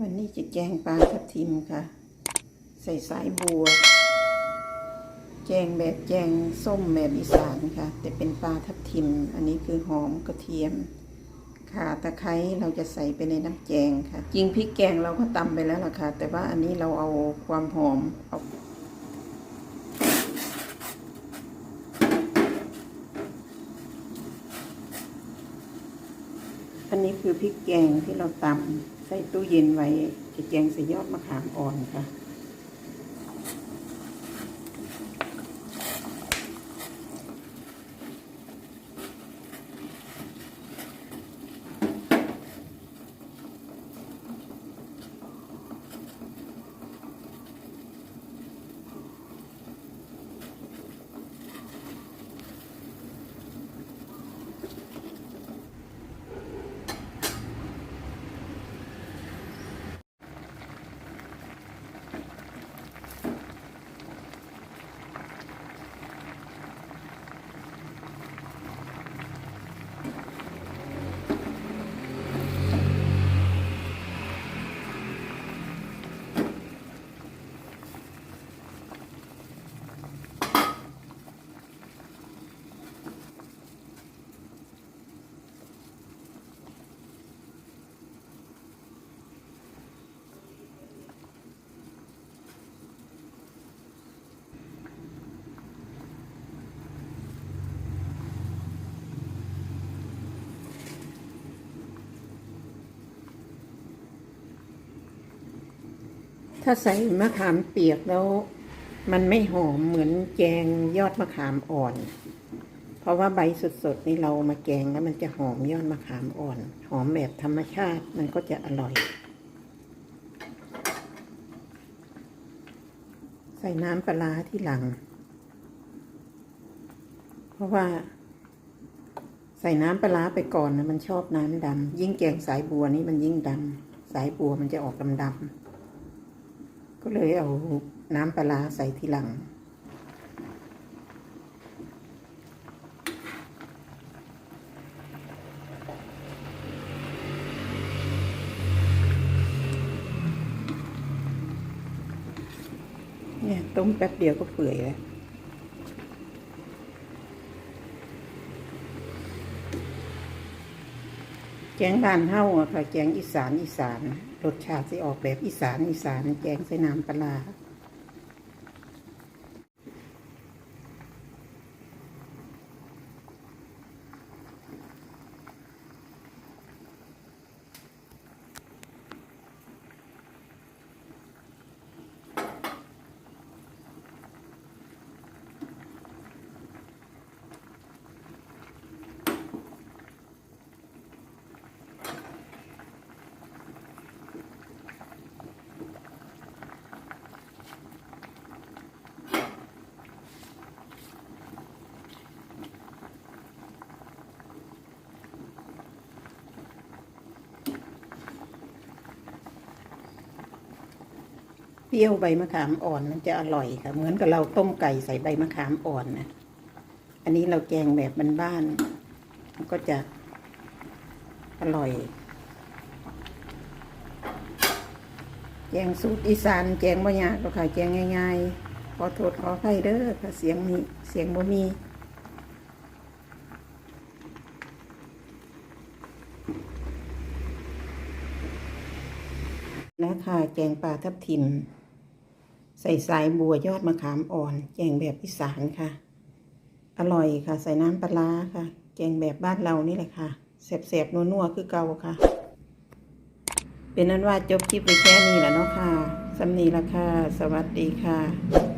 วันนี้จะแกงปลาทับทิมค่ะ ใส่สายบัว แกงแบบแกงส้มแบบอีสานค่ะ แต่เป็นปลาทับทิม อันนี้คือหอมกระเทียมข่าตะไคร้เราจะใส่ไปในน้ำแกงค่ะ จริงพริกแกงเราก็ตำไปแล้วล่ะค่ะ แต่ว่าอันนี้เราเอาความหอมเอาอันนี้คือพริกแกงที่เราตำ ส่ตู้เย็นไว้จะแกงใส่ยอดมะขามอ่อนค่ะ ถ้าใส่มะขามเปียกแล้ว มันไม่หอมเหมือนแกงยอดมะขามอ่อน เพราะว่าใบสดๆนี่เรามาแกงแล้วมันจะหอมยอดมะขามอ่อน หอมแบบธรรมชาติมันก็จะอร่อย ใส่น้ำปลาที่หลัง เพราะว่าใส่น้ำปลาไปก่อนนะมันชอบน้ำดำยิ่งแกงสายบัวนี่มันยิ่งดำสายบัวมันจะออกดำๆ ก็เลยเอาน้ำปลาใส่ทีหลัง เนี่ย ต้มแป๊บเดียวก็เปื่อยแล้วแกงบ้านเฮาอะค่ะแกงอีสานอีสาน รสชาติสิออกแบบอีสานอีสานแกงใส่น้ำปลา เปรี้ยวใบมะขามอ่อนมันจะอร่อยค่ะ เหมือนกับเราต้มไก่ใส่ใบมะขามอ่อนนะอันนี้เราแกงแบบบ้านๆมันก็จะอร่อย แกงสูตรอีสานแกงบ่ยากหรอกค่ะแกงง่ายๆขอโทษขออภัยเด้อค่ะเสียงมีเสียงบ่มีแล้วค่ะแกงปลาทับทิม ใส่สายบัวยอดมะขามอ่อนแกงแบบอีสานค่ะ อร่อยค่ะ ใส่น้ำปลาค่ะแกงแบบบ้านเรานี่แหละค่ะแสบๆนัวๆคือเก่าค่ะ เป็นนั้นว่าจบคลิปไปแค่นี้แหละเนาะค่ะสำนีละค่ะ สวัสดีค่ะ